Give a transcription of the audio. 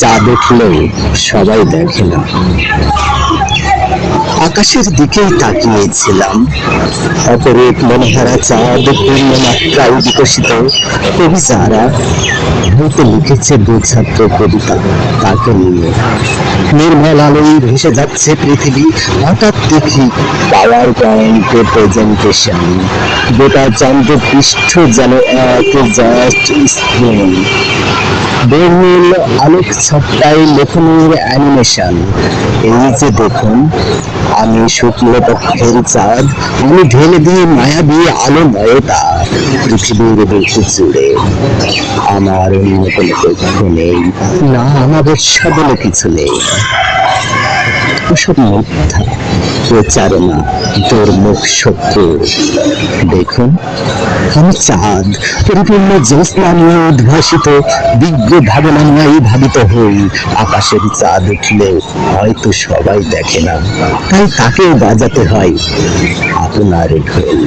চাঁদ উঠলেও সবাই দেখে না। আকাশের দিকেই তাকিয়েছিলাম। অপরূপ মনোহারা চাঁদ পূর্ণ মাত্রায় বিকশিত। কবি যারা হয়তো লিখেছে দু কবিতা, তাকে নিয়ে নির্মল আলোয় ভেসে যাচ্ছে পৃথিবী। হঠাৎ দেখি পাওয়ার পয়েন্টে প্রেজেন্টেশন গোটা চন্দ্র পৃষ্ঠ যেন এক জাস্ট স্ক্রিন। বর্ণিল আলোক ছট্টায় লেখনের অ্যানিমেশন এই যে দেখুন, আমি শুক্লপক্ষের চাঁদ, আমি ঢেলে দিয়ে মায়াবী আলোময়তা পৃথিবীর বুকে জুড়ে আমার অন্য কোনো নেই, না আমাদের বলে কিছু নেই। ওসব মিথ্যা প্রচারণা, দুর্মুখ সত্য দেখুন, আমি চাঁদ, পরিপূর্ণ জ্যোৎস্না নিয়ে উদ্ভাসিত বিজ্ঞ ভাবনা নিয়েই ভাবিত হই। আকাশের চাঁদ উঠলে হয়তো সবাই দেখে না, তাই তাকেও বাজাতে হয়। আপনার ঢোল।